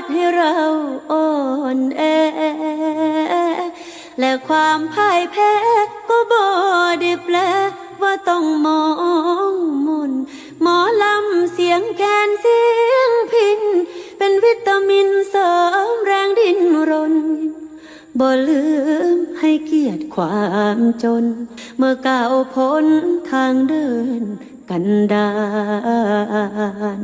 ดให้เราอ่อนแอ และความพ่ายแพ้ก็บ่ได้แปลว่าต้องมองมนหมอลำเสียงแคนเสียงพิน เป็นวิตามินเสริมแรงดิ้นรนบ่ลืมให้เกียรติความจน เมื่อก้าวพ้นทางเดินกันดาน